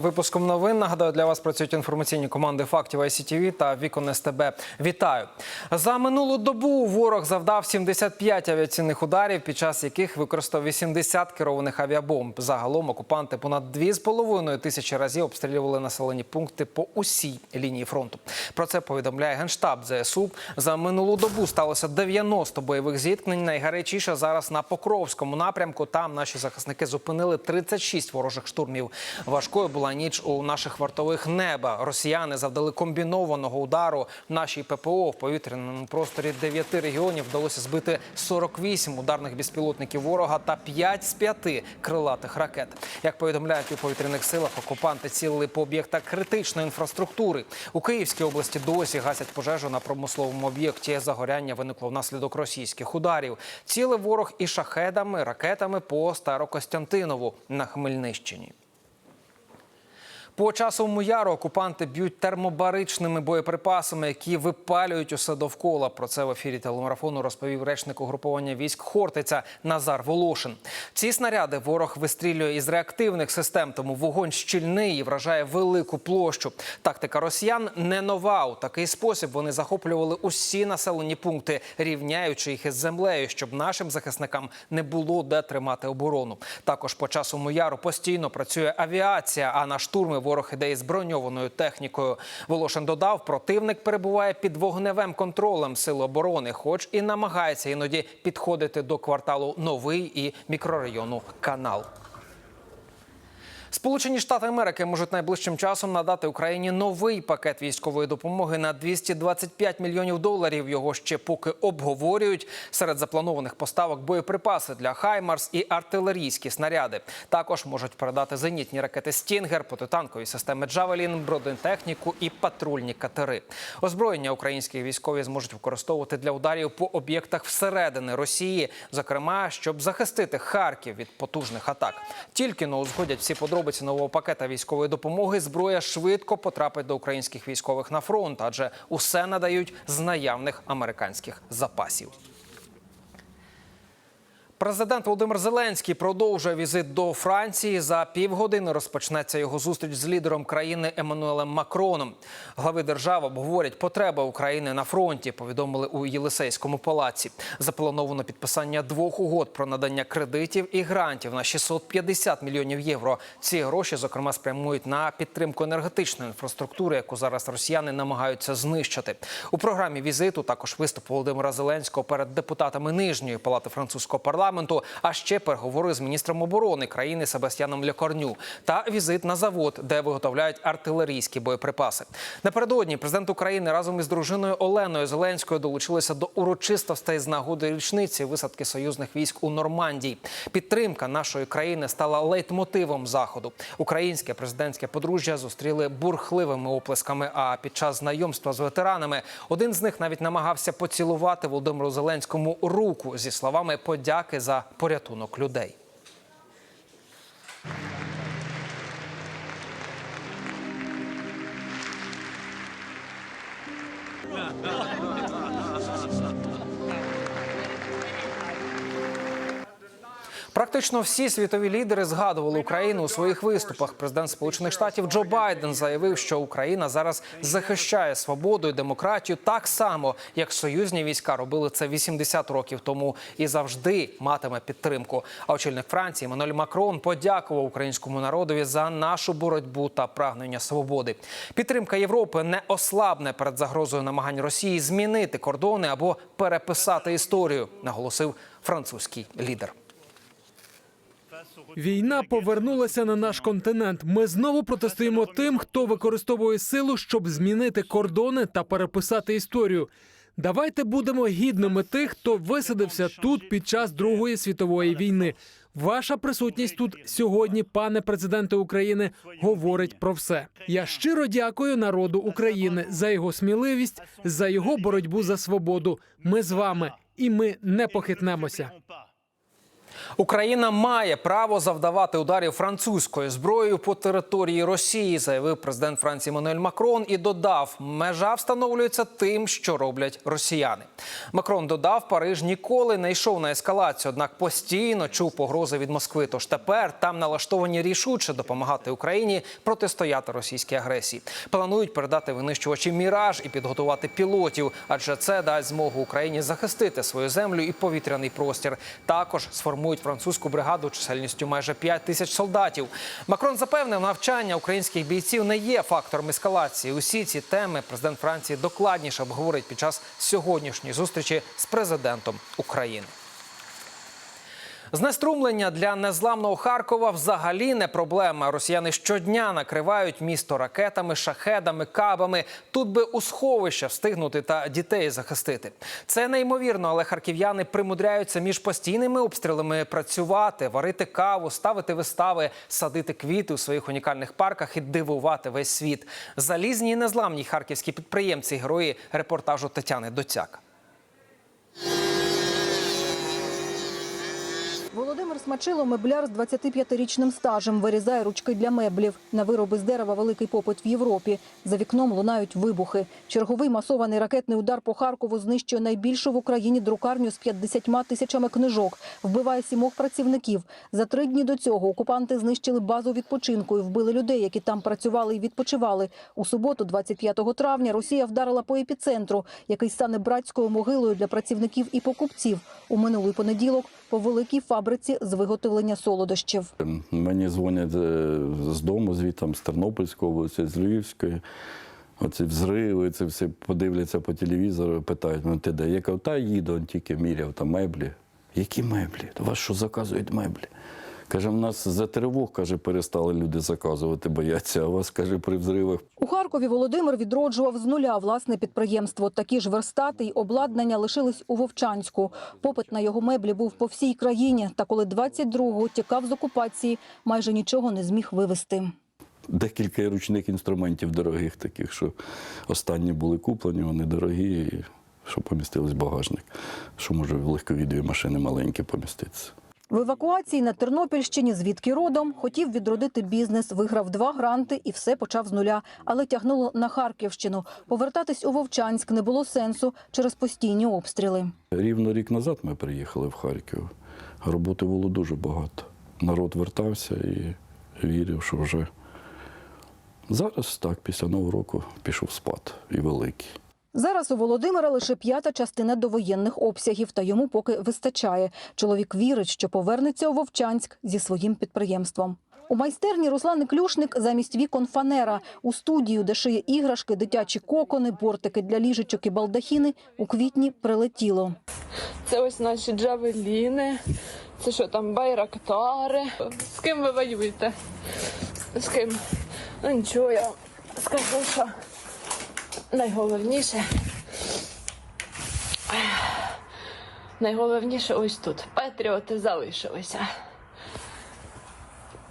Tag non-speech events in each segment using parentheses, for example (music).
Випуском новин нагадаю для вас працюють інформаційні команди фактів ICTV та Вікон СТБ. Вітаю за минулу добу. Ворог завдав 75 авіаційних ударів, під час яких використав 80 керованих авіабомб. Загалом окупанти понад 2,5 тисячі разів обстрілювали населені пункти по усій лінії фронту. Про це повідомляє генштаб ЗСУ. За минулу добу сталося 90 бойових зіткнень. Найгарячіше зараз на Покровському напрямку. Там наші захисники зупинили 36 ворожих штурмів. Важкою була ніч у наших вартових неба. Росіяни завдали комбінованого удару нашій ППО в повітряному просторі дев'яти регіонів. Вдалося збити 48 ударних безпілотників ворога та 5 з 5 крилатих ракет. Як повідомляють у повітряних силах, окупанти цілили по об'єктах критичної інфраструктури. У Київській області досі гасять пожежу на промисловому об'єкті. Загоряння виникло внаслідок російських ударів. Цілив ворог і шахедами, ракетами по Старокостянтинову на Хмельнищині. По часовому яру окупанти б'ють термобаричними боєприпасами, які випалюють усе довкола. Про це в ефірі телемарафону розповів речник угруповання військ Хортиця Назар Волошин. Ці снаряди ворог вистрілює із реактивних систем, тому вогонь щільний і вражає велику площу. Тактика росіян не нова. У такий спосіб вони захоплювали усі населені пункти, рівняючи їх із землею, щоб нашим захисникам не було де тримати оборону. Також по часовому яру постійно працює авіація, а на штурми ворог іде із броньованою технікою. Волошин додав, противник перебуває під вогневим контролем сил оборони, хоч і намагається іноді підходити до кварталу новий і мікрорайону канал. Сполучені Штати Америки можуть найближчим часом надати Україні новий пакет військової допомоги на 225 мільйонів доларів. Його ще поки обговорюють. Серед запланованих поставок боєприпаси для Хаймарс і артилерійські снаряди. Також можуть передати зенітні ракети Стінгер, протитанкові системи Джавелін, бронетехніку і патрульні катери. Озброєння українські військові зможуть використовувати для ударів по об'єктах всередини Росії, зокрема, щоб захистити Харків від потужних атак. Тільки но узгодять всі подробиці нового пакета військової допомоги. Зброя швидко потрапить до українських військових на фронт, адже усе надають з наявних американських запасів. Президент Володимир Зеленський продовжує візит до Франції. За півгодини розпочнеться його зустріч з лідером країни Еммануелем Макроном. Глави держави обговорять потреби України на фронті. Повідомили у Єлисейському палаці. Заплановано підписання двох угод про надання кредитів і грантів на 650 мільйонів євро. Ці гроші, зокрема, спрямують на підтримку енергетичної інфраструктури, яку зараз росіяни намагаються знищити. У програмі візиту також виступ Володимира Зеленського перед депутатами нижньої палати французького парламенту а ще переговори з міністром оборони країни Себастьяном Лекорню та візит на завод, де виготовляють артилерійські боєприпаси. Напередодні президент України разом із дружиною Оленою Зеленською долучилися до урочистостей з нагоди річниці висадки союзних військ у Нормандії. Підтримка нашої країни стала лейтмотивом заходу. Українське президентське подружжя зустріли бурхливими оплесками. А під час знайомства з ветеранами один з них навіть намагався поцілувати Володимиру Зеленському руку зі словами подяки за порятунок людей. Практично всі світові лідери згадували Україну у своїх виступах. Президент Сполучених Штатів Джо Байден заявив, що Україна зараз захищає свободу і демократію так само, як союзні війська робили це 80 років тому і завжди матиме підтримку. А очільник Франції Мануель Макрон подякував українському народові за нашу боротьбу та прагнення свободи. Підтримка Європи не ослабне перед загрозою намагань Росії змінити кордони або переписати історію, наголосив французький лідер. Війна повернулася на наш континент. Ми знову протистоїмо тим, хто використовує силу, щоб змінити кордони та переписати історію. Давайте будемо гідними тих, хто висадився тут під час Другої світової війни. Ваша присутність тут сьогодні, пане президенте України, говорить про все. Я щиро дякую народу України за його сміливість, за його боротьбу за свободу. Ми з вами, і ми не похитнемося. Україна має право завдавати ударів французькою зброєю по території Росії, заявив президент Франції Мануель Макрон і додав, межа встановлюється тим, що роблять росіяни. Макрон додав, Париж ніколи не йшов на ескалацію, однак постійно чув погрози від Москви. Тож тепер там налаштовані рішуче допомагати Україні протистояти російській агресії. Планують передати винищувачі міраж і підготувати пілотів, адже це дасть змогу Україні захистити свою землю і повітряний простір. Також сформують французьку бригаду чисельністю майже 5 тисяч солдатів. Макрон запевнив, навчання українських бійців не є фактором ескалації. Усі ці теми президент Франції докладніше обговорить під час сьогоднішньої зустрічі з президентом України. Знеструмлення для незламного Харкова взагалі не проблема. Росіяни щодня накривають місто ракетами, шахедами, кабами. Тут би у сховище встигнути та дітей захистити. Це неймовірно, але харків'яни примудряються між постійними обстрілами працювати, варити каву, ставити вистави, садити квіти у своїх унікальних парках і дивувати весь світ. Залізні і незламні харківські підприємці, герої репортажу Тетяни Доцяк. Володимир Смачило, мебляр з 25-річним стажем, вирізає ручки для меблів. На вироби з дерева великий попит в Європі. За вікном лунають вибухи. Черговий масований ракетний удар по Харкову знищує найбільшу в Україні друкарню з 50 тисячами книжок. Вбиває сімох працівників. За три дні до цього окупанти знищили базу відпочинку і вбили людей, які там працювали і відпочивали. У суботу, 25 травня, Росія вдарила по епіцентру, який стане братською могилою для працівників і покупців. У минулий понеділок по великій фабриці з виготовлення солодощів. Мені дзвонять е, з дому, звідти з Тернопільської області, з Львівської. Оці взриви, це все подивляться по телевізору, питають, ну ти де? Я кажу, та їду, он тільки міряв там меблі. Які меблі? Вас що заказують меблі? Каже, в нас за тривог, каже, перестали люди заказувати, бояться, а вас, каже, при взривах У Харкові Володимир відроджував з нуля власне підприємство. Такі ж верстати й обладнання лишились у Вовчанську. Попит на його меблі був по всій країні. Та коли 22-го тікав з окупації, майже нічого не зміг вивезти. декілька ручних інструментів дорогих, таких, що останні були куплені, вони дорогі, і що помістились багажник, що може в легкові дві машини маленькі поміститися. В евакуації на Тернопільщині, звідки родом, хотів відродити бізнес, виграв два гранти і все почав з нуля. Але тягнуло на Харківщину. Повертатись у Вовчанськ не було сенсу через постійні обстріли. Рівно рік назад ми приїхали в Харків. Роботи було дуже багато. Народ вертався і вірив, що вже зараз так, після Нового року пішов спад і великий. Зараз у Володимира лише п'ята частина довоєнних обсягів, та йому поки вистачає. Чоловік вірить, що повернеться у Вовчанськ зі своїм підприємством. У майстерні Руслан Клюшник замість вікон фанера. У студію, де шиє іграшки, дитячі кокони, бортики для ліжечок і балдахіни, у квітні прилетіло. Це ось наші джавеліни. Це що там, байрактари. З ким ви воюєте? З ким? Ну нічого, я скажу, що найголовніше. Найголовніше ось тут. Патріоти залишилися.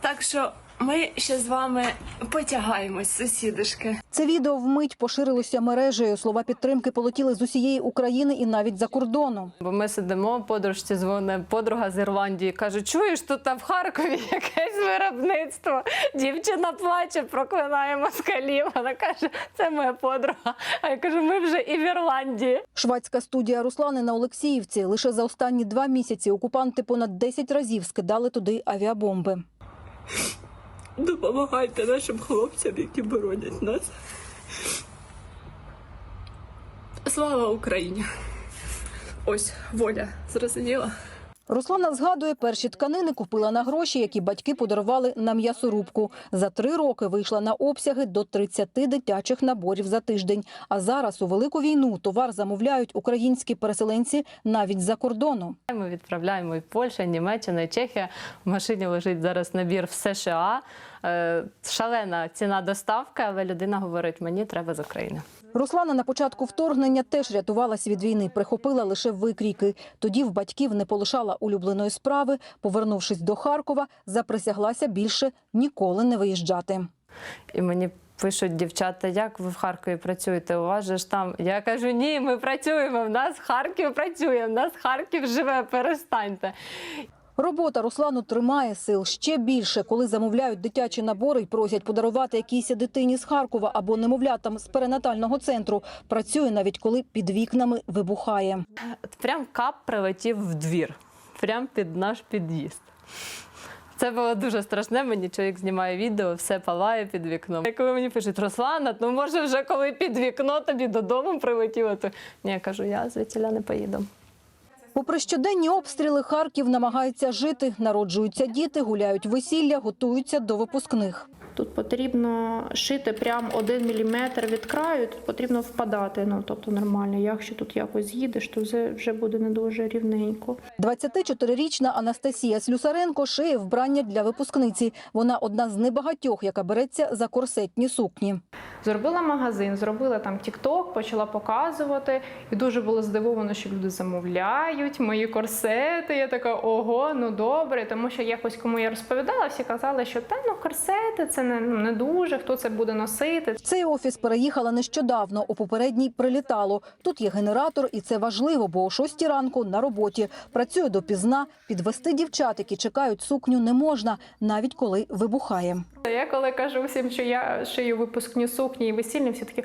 Так що ми ще з вами потягаємось, сусідишки. Це відео вмить поширилося мережею. Слова підтримки полетіли з усієї України і навіть за кордону. Бо ми сидимо, подружці дзвоне подруга з Ірландії. каже: чуєш, тут в Харкові (laughs) якесь виробництво. Дівчина плаче, проклинає москалів. Вона каже, це моя подруга. А я кажу, ми вже і в Ірландії. Швадська студія Руслани на Олексіївці. Лише за останні два місяці окупанти понад 10 разів скидали туди авіабомби. Допомагайте нашим хлопцям, які боронять нас. Слава Україні! Ось воля, зрозуміла? Руслана згадує, перші тканини купила на гроші, які батьки подарували на м'ясорубку. За три роки вийшла на обсяги до 30 дитячих наборів за тиждень. А зараз у велику війну товар замовляють українські переселенці навіть за кордону. Ми відправляємо і Польща, і Німеччина, і Чехія. В машині лежить зараз набір в США. Е, Шалена ціна доставки, але людина говорить: мені треба з України. Руслана на початку вторгнення теж рятувалась від війни, прихопила лише викрійки. Тоді в батьків не полишала улюбленої справи. Повернувшись до Харкова, заприсяглася більше ніколи не виїжджати. І мені пишуть дівчата, як ви в Харкові працюєте? У вас же ж там. Я кажу, ні, ми працюємо. В нас Харків працює, в нас Харків живе, перестаньте. Робота Руслану тримає сил ще більше, коли замовляють дитячі набори і просять подарувати якійсь дитині з Харкова або немовлятам з перинатального центру. Працює навіть коли під вікнами вибухає. Прям кап прилетів в двір, прям під наш під'їзд. Це було дуже страшне. Мені чоловік знімає відео, все палає під вікном. І коли мені пишуть, Руслана, ну може вже коли під вікно тобі додому прилетіло, то ні, я кажу, я звідсіля не поїду. Попри щоденні обстріли, Харків намагається жити. Народжуються діти, гуляють весілля, готуються до випускних. Тут потрібно шити прям один міліметр від краю, тут потрібно впадати. Ну тобто нормально. Якщо тут якось з'їдеш, то вже, вже буде не дуже рівненько. 24-річна Анастасія Слюсаренко шиє вбрання для випускниці. Вона одна з небагатьох, яка береться за корсетні сукні. Зробила магазин, зробила там тік-ток, почала показувати. І дуже було здивовано, що люди замовляють мої корсети. Я така, ого, ну добре. Тому що якось кому я розповідала, всі казали, що та ну корсети це не, ну, не дуже, хто це буде носити. В цей офіс переїхала нещодавно. У попередній прилітало. Тут є генератор, і це важливо, бо о 6 ранку на роботі працює допізна. Підвести дівчат, які чекають сукню, не можна, навіть коли вибухає. Я коли кажу всім, що я шию випускні сукні і весільні, всі такі.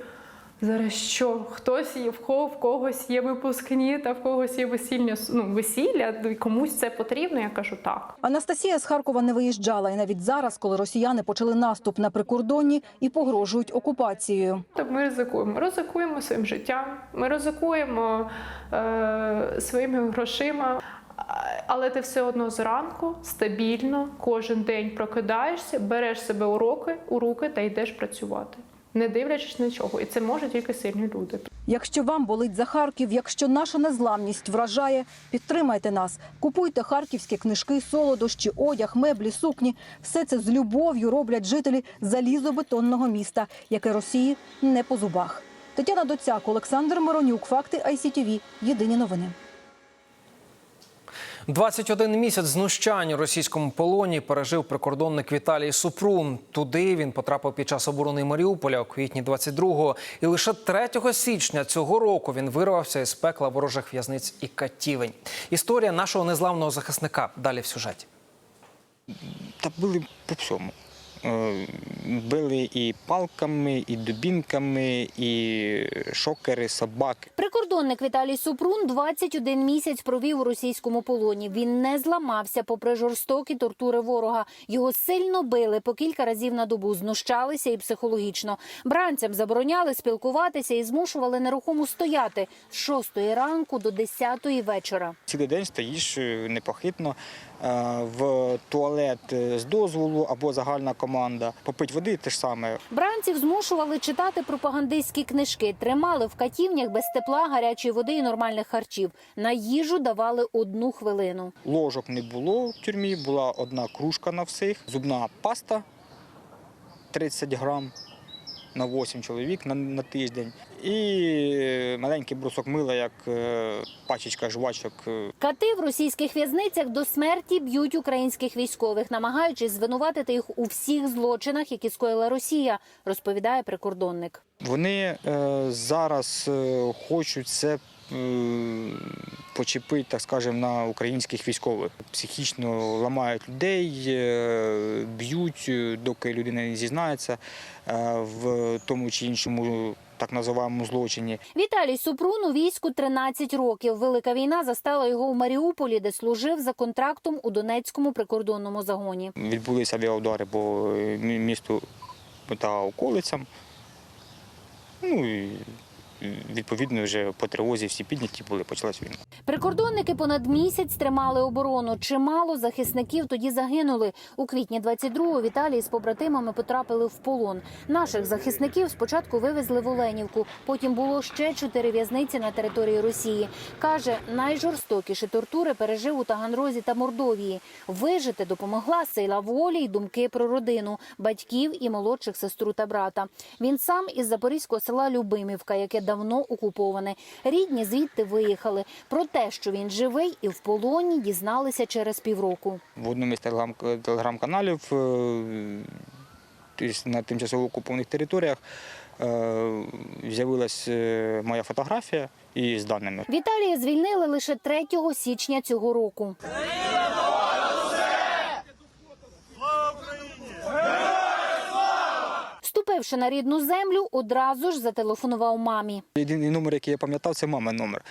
Зараз що? Хтось є в кого в когось є випускні, та в когось є весільні ну, весілля. Комусь це потрібно. Я кажу так. Анастасія з Харкова не виїжджала, і навіть зараз, коли росіяни почали наступ на прикордонні і погрожують окупацією. Так ми ризикуємо. Ризикуємо своїм життям, ми ризикуємо е, своїми грошима. Але ти все одно зранку стабільно кожен день прокидаєшся, береш себе уроки у руки та йдеш працювати, не дивлячись нічого. І це можуть тільки сильні люди. Якщо вам болить за Харків, якщо наша незламність вражає, підтримайте нас. Купуйте харківські книжки, солодощі, одяг, меблі, сукні. Все це з любов'ю роблять жителі залізобетонного міста, яке Росії не по зубах. Тетяна Доцяк, Олександр Миронюк, факти ICTV. Єдині новини. 21 місяць знущань у російському полоні пережив прикордонник Віталій Супрун. Туди він потрапив під час оборони Маріуполя у квітні 22-го. І лише 3 січня цього року він вирвався із пекла ворожих в'язниць і катівень. Історія нашого незламного захисника. Далі в сюжеті. Та були по всьому. Е, Били і палками, і дубінками, і шокери, собаки. Прикордонник Віталій Супрун 21 місяць провів у російському полоні. Він не зламався попри жорстокі тортури ворога. Його сильно били по кілька разів на добу, знущалися і психологічно. Бранцям забороняли спілкуватися і змушували нерухомо стояти з 6 ранку до 10 вечора. Цілий день стоїш е, непохитно в туалет е, з дозволу або загальна команда. Попить води те ж саме. Бранців змушували читати пропагандистські книжки, тримали в катівнях без тепла, гарячої води і нормальних харчів. На їжу давали одну хвилину. Ложок не було в тюрмі, була одна кружка на всіх, зубна паста 30 грам на 8 чоловік на, на тиждень. І маленький брусок мила, як е, пачечка жвачок. е, Кати в російських в'язницях до смерті б'ють українських військових, намагаючись звинуватити їх у всіх злочинах, які скоїла Росія, розповідає прикордонник. Вони е, зараз е, хочуть це е, почепити, так скажемо, на українських військових. Психічно ламають людей, е, б'ють, е, доки людина не зізнається е, в тому чи іншому так називаємо злочині. Віталій Супрун у війську 13 років. Велика війна застала його у Маріуполі, де служив за контрактом у Донецькому прикордонному загоні. Відбулися авіаудари по місту та околицям. Ну і відповідно вже по тривозі всі підняті були, почалась війна. Прикордонники понад місяць тримали оборону. Чимало захисників тоді загинули. У квітні 22-го Віталій з побратимами потрапили в полон. Наших захисників спочатку вивезли в Оленівку. Потім було ще чотири в'язниці на території Росії. Каже, найжорстокіші тортури пережив у Таганрозі та Мордовії. Вижити допомогла сила волі й думки про родину, батьків і молодших сестру та брата. Він сам із запорізького села Любимівка, яке давно окуповане. Рідні звідти виїхали. Про те, що він живий і в полоні, дізналися через півроку. В одному із телеграм- телеграм-каналів е, на тимчасово окупованих територіях е, з'явилась е, моя фотографія із даними. Віталія звільнили лише 3 січня цього року. Україна! Прибивши на рідну землю, одразу ж зателефонував мамі. Єдиний номер, який я пам'ятав, це мамин номер.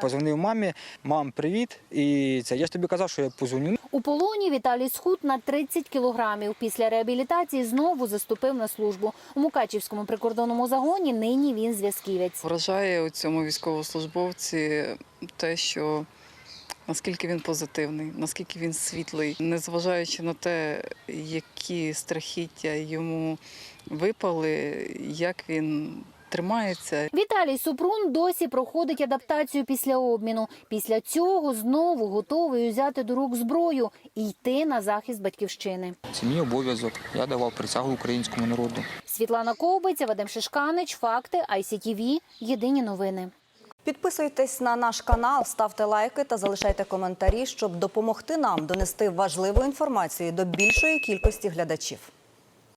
Позвонив мамі, мам, привіт. І це я ж тобі казав, що я позвоню. У полоні Віталій схуд на 30 кілограмів. Після реабілітації знову заступив на службу. У Мукачівському прикордонному загоні нині він зв'язківець. Вражає у цьому військовослужбовці те, що наскільки він позитивний, наскільки він світлий, незважаючи на те, які страхіття йому випали, як він тримається. Віталій Супрун досі проходить адаптацію після обміну. Після цього знову готовий узяти до рук зброю і йти на захист батьківщини. Це мій обов'язок. Я давав присягу українському народу. Світлана Ковбиця, Вадим Шишканич, факти ICTV, Єдині новини. Підписуйтесь на наш канал, ставте лайки та залишайте коментарі, щоб допомогти нам донести важливу інформацію до більшої кількості глядачів.